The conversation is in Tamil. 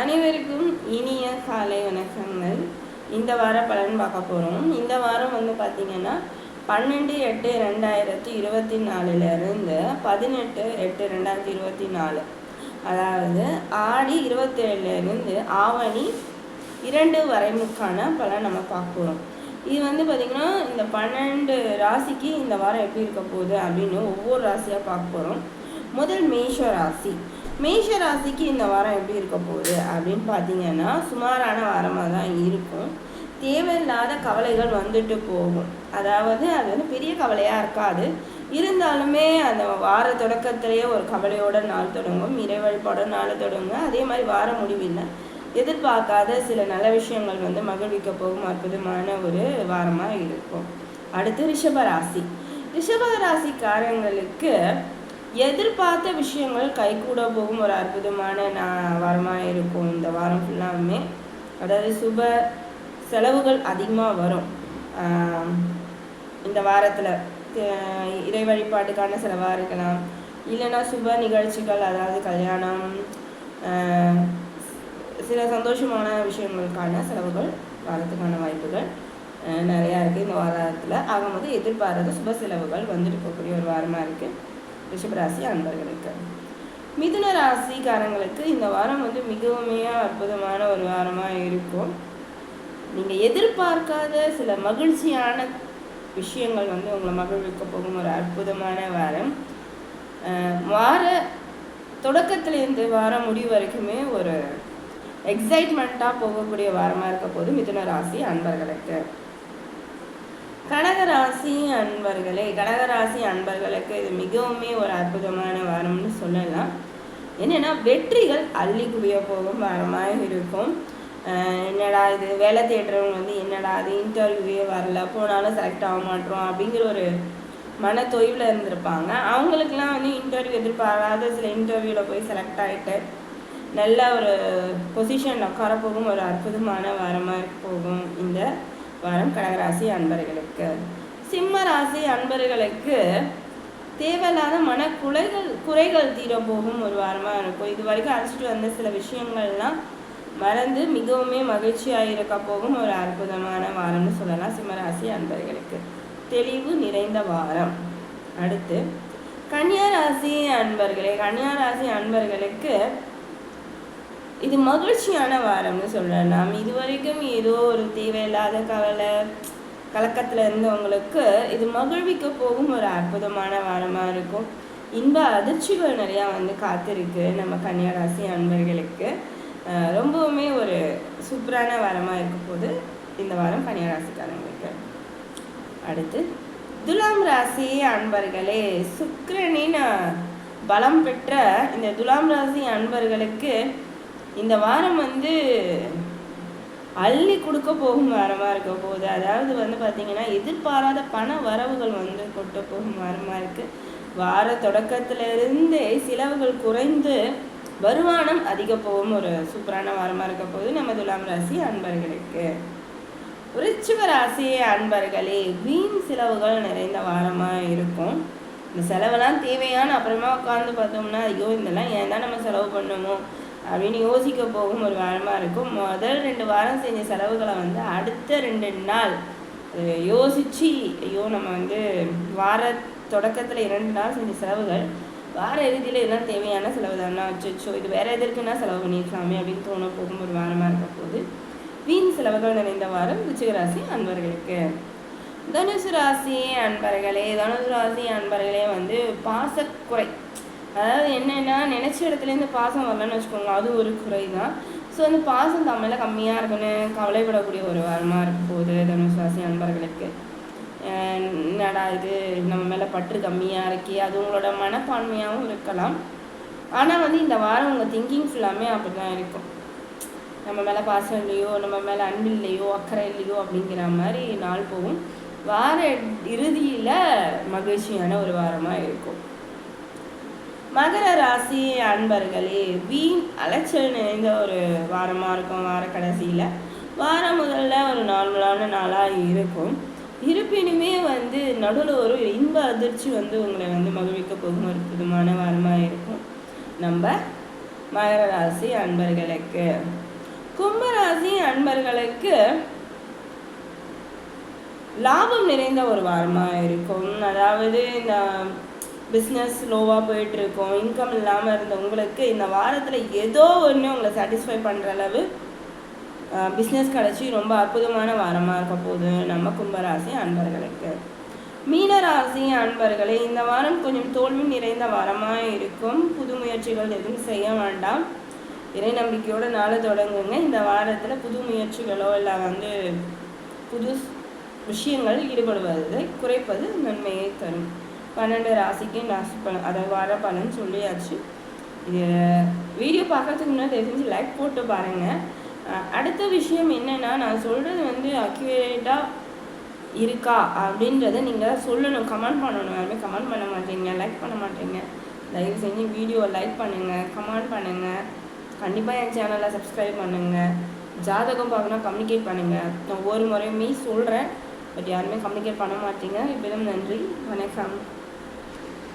அனைவருக்கும் இனிய காலை வணக்கங்கள். இந்த வார பலன் பார்க்க போகிறோம் இந்த வாரம் வந்து பார்த்திங்கன்னா பன்னெண்டு எட்டு ரெண்டாயிரத்தி இருபத்தி நாலுலேருந்து பதினெட்டு எட்டு ரெண்டாயிரத்தி இருபத்தி நாலு. அதாவது ஆடி இருபத்தேழுலேருந்து ஆவணி இரண்டு வரைமுக்கான பலன் நம்ம பார்க்க போகிறோம் இது வந்து பார்த்திங்கன்னா இந்த பன்னெண்டு ராசிக்கு இந்த வாரம் எப்படி இருக்க போகுது அப்படின்னு ஒவ்வொரு ராசியாக பார்க்க போகிறோம் முதல் மேஷ ராசி. மேஷ ராசிக்கு இந்த வாரம் எப்படி இருக்க போகுது அப்படின்னு பார்த்தீங்கன்னா சுமாரான வாரமாக தான் இருக்கும். தேவையில்லாத கவலைகள் வந்துட்டு போகும். அதாவது அது வந்து பெரிய கவலையாக இருக்காது. இருந்தாலுமே அந்த வார தொடக்கத்திலேயே ஒரு கவலையோட நாள் தொடங்கும். இறை வழிபாட நாள் தொடங்கும். அதே மாதிரி வார முடிவில்லை. எதிர்பார்க்காத சில நல்ல விஷயங்கள் வந்து மகிழ்விக்க போகும். அற்புதமான ஒரு வாரமாக இருக்கும். அடுத்து ரிஷப ராசி. ரிஷப ராசிக்காரங்களுக்கு எதிர்பார்த்த விஷயங்கள் கைகூட போகும். ஒரு அற்புதமான நான் வாரமாக இருக்கும். இந்த வாரம் ஃபுல்லாமே அதாவது சுப செலவுகள் அதிகமாக வரும். இந்த வாரத்தில். இறை வழிபாட்டுக்கான செலவாக இருக்கலாம். இல்லைன்னா சுப நிகழ்ச்சிகள் அதாவது கல்யாணம் சில சந்தோஷமான விஷயங்களுக்கான செலவுகள் வாரத்துக்கான வாய்ப்புகள் நிறையா இருக்குது இந்த வாரத்தில். ஆகும்போது எதிர்பாராத சுப செலவுகள் வந்துட்டு போகக்கூடிய ஒரு வாரமாக இருக்குது ரிஷபராசி அன்பர்களுக்கு மிதுன ராசிக்காரங்களுக்கு இந்த வாரம் வந்து மிகவுமே அற்புதமான ஒரு வாரமாக இருக்கும். நீங்கள் எதிர்பார்க்காத சில மகிழ்ச்சியான விஷயங்கள் வந்து உங்களை மகிழ்விக்க போகும் ஒரு அற்புதமான வாரம். வார தொடக்கத்துலேருந்து வாரம் முடிவு வரைக்குமே ஒரு எக்ஸைட்மெண்ட்டாக போகக்கூடிய வாரமாக இருக்க போது மிதுன ராசி அன்பர்களுக்கு. கடகராசி அன்பர்களே கடகராசி அன்பர்களுக்கு இது மிகவுமே ஒரு அற்புதமான வாரம்னு சொல்லலாம். என்னென்னா வெற்றிகள் அள்ளி குவிய போகும் வாரமாக இருக்கும். என்னடா இது வேலை தேடுறவங்க வந்து என்னடா அது இன்டர்வியூவே வரல போனாலும் செலக்ட் ஆக மாட்டோம் அப்படிங்கிற ஒரு மன தொய்வில் இருந்திருப்பாங்க. அவங்களுக்குலாம் வந்து இன்டர்வியூ எதிர்பாராத சில இன்டர்வியூவில் போய் செலக்ட் ஆகிட்டு நல்ல ஒரு பொசிஷனில் உட்கார போகும் ஒரு அற்புதமான வாரமாக போகும் இந்த வாரம். கடகராசி அன்பர்களுக்கு. சிம்ம ராசி அன்பர்களுக்கு தேவையில்லாத மன குலைகள் குறைகள் தீர போகும் ஒரு வாரமாக இருக்கும். இது வரைக்கும் அழைச்சிட்டு வந்த சில விஷயங்கள்லாம் மறந்து மிகவுமே மகிழ்ச்சியாக இருக்க போகும் ஒரு அற்புதமான வாரம்னு சொல்லலாம் சிம்மராசி அன்பர்களுக்கு. தெளிவு நிறைந்த வாரம். அடுத்து கன்னியாராசி அன்பர்களே கன்னியாராசி அன்பர்களுக்கு இது மகிழ்ச்சியான வாரம்னு சொல்கிறேன் இது வரைக்கும் ஏதோ ஒரு தேவையில்லாத கவலை கலக்கத்தில் இருந்தவங்களுக்கு இது மகிழ்விக்க போகும் ஒரு அற்புதமான வாரமாக இருக்கும். இன்ப அதிர்ச்சிகள் நிறையா வந்து காத்திருக்கு நம்ம கன்னியாராசி அன்பர்களுக்கு. ரொம்பவுமே ஒரு சூப்பரான வாரமாக இருக்க போது இந்த வாரம் கன்னியாராசிக்காரங்களுக்கு. அடுத்து துலாம் ராசி அன்பர்களே சுக்கிரனின் பலம் பெற்ற இந்த துலாம் ராசி அன்பர்களுக்கு இந்த வாரம் வந்து அள்ளி கொடுக்க போகும் வாரமாக இருக்க போகுது. அதாவது வந்து பார்த்திங்கன்னா எதிர்பாராத பண வரவுகள் வந்து கொட்ட போகும் வாரமாக இருக்குது வார தொடக்கத்திலிருந்தே செலவுகள் குறைந்து வருமானம் அதிக போகும் ஒரு சூப்பரான வாரமாக இருக்க போகுது. நம்ம துலாம் ராசி அன்பர்களுக்கு. விருச்சிக ராசி அன்பர்களே வீண் செலவுகள் நிறைந்த வாரமாக இருக்கும். இந்த செலவெல்லாம் தேவையான அப்புறமா உட்காந்து பார்த்தோம்னா ஐயோ இதெல்லாம் ஏன் தான் நம்ம செலவு பண்ணுமோ அப்படின்னு யோசிக்க போகும் ஒரு வாரமாக இருக்கும். முதல் ரெண்டு வாரம் செஞ்ச செலவுகளை வந்து அடுத்த ரெண்டு நாள் யோசித்து ஐயோ நம்ம வந்து வார தொடக்கத்தில் இரண்டு நாள் செஞ்ச செலவுகள் வார இறுதியில் இதெல்லாம் தேவையான செலவு தானா? வச்சுச்சோ இது வேறு எதற்குன்னா செலவு பண்ணியிருக்கலாமே அப்படின்னு தோண போகும் ஒரு வாரமாக இருக்க போது. வீண் செலவுகள் நிறைந்த வாரம் ரிச்சிகராசி அன்பர்களுக்கு. தனுசு ராசி அன்பர்களே தனுசு ராசி அன்பர்களே வந்து பாசக்குறை. அதாவது என்னென்னா நினச்ச இடத்துலேருந்து பாசம் வரலன்னு வச்சுக்கோங்க. அது ஒரு குறை தான் ஸோ அந்த பாசம் தமிழில் கம்மியாக இருக்குன்னு கவலைப்படக்கூடிய ஒரு வாரமாக இருக்க போகுது தனுஷ்வாசி நண்பர்களுக்கு என்னடா இது? நம்ம மேலே பற்று கம்மியாக இருக்கே. அது உங்களோட மனப்பான்மையாகவும் இருக்கலாம். ஆனால் வந்து இந்த வாரம் உங்கள் திங்கிங் ஃபுல்லாமே அப்படி தான் இருக்கும். நம்ம மேலே பாசம் இல்லையோ நம்ம மேலே அன்பு இல்லையோ அக்கறை இல்லையோ அப்படிங்கிற மாதிரி நாள் போகும். வார இறுதியில் மகிழ்ச்சியான ஒரு வாரமாக இருக்கும். மகர ராசி அன்பர்களே வீண் அலைச்சல் நிறைந்த ஒரு வாரமாக இருக்கும் வார கடைசியில். வாரம் முதல்ல ஒரு நார்மலான நாளாக இருக்கும். இருப்பினுமே வந்து நடுவில் ஒரு இன்ப அதிர்ச்சி வந்து உங்களை வந்து மகிழ்விக்க போகும் ஒரு புதுமான வாரமாக இருக்கும். நம்ம மகர ராசி அன்பர்களுக்கு. கும்பராசி அன்பர்களுக்கு லாபம் நிறைந்த ஒரு வாரமாக இருக்கும். அதாவது இந்த பிஸ்னஸ் லோவாக போயிட்டுருக்கோம். இன்கம் இல்லாமல் இருந்த உங்களுக்கு இந்த வாரத்தில் ஏதோ ஒன்று உங்களை சாட்டிஸ்ஃபை பண்ணுற அளவு பிஸ்னஸ் கிடச்சி ரொம்ப அற்புதமான வாரமாக இருக்க போகுது நம்ம கும்பராசி அன்பர்களுக்கு. மீனராசி அன்பர்களே இந்த வாரம் கொஞ்சம் தோல்வி நிறைந்த வாரமாக இருக்கும். புது முயற்சிகள் எதுவும் செய்ய வேண்டாம். இறை நம்பிக்கையோட நாளை தொடங்குங்க. இந்த வாரத்தில் புது முயற்சிகளோ இல்லை வந்து புது விஷயங்கள் ஈடுபடுவதை குறைப்பது நன்மையை தரும். பன்னெண்டு ராசிக்கு ராசி பலன் அதை வார பலன் சொல்லியாச்சு. இது வீடியோ பார்க்கறதுக்கு முன்னாடி தெரிஞ்சு லைக் போட்டு பாருங்கள் அடுத்த விஷயம் என்னென்னா நான் சொல்கிறது வந்து அக்யூரேட்டாக இருக்கா அப்படின்றத நீங்கள் சொல்லணும். கமெண்ட் பண்ணணும். யாருமே கமெண்ட் பண்ண மாட்டீங்க லைக் பண்ண மாட்டீங்க. தயவு செஞ்சு வீடியோவை லைக் பண்ணுங்கள் கமெண்ட் பண்ணுங்கள் கண்டிப்பாக என் சேனலை சப்ஸ்கிரைப் பண்ணுங்கள் ஜாதகம் பார்க்கணும் கம்யூனிகேட் பண்ணுங்கள் நான் ஒவ்வொரு முறையுமே சொல்கிறேன் பட் யாருமே கம்யூனிகேட் பண்ண மாட்டீங்க. இப்போதான் நன்றி. வணக்கம்.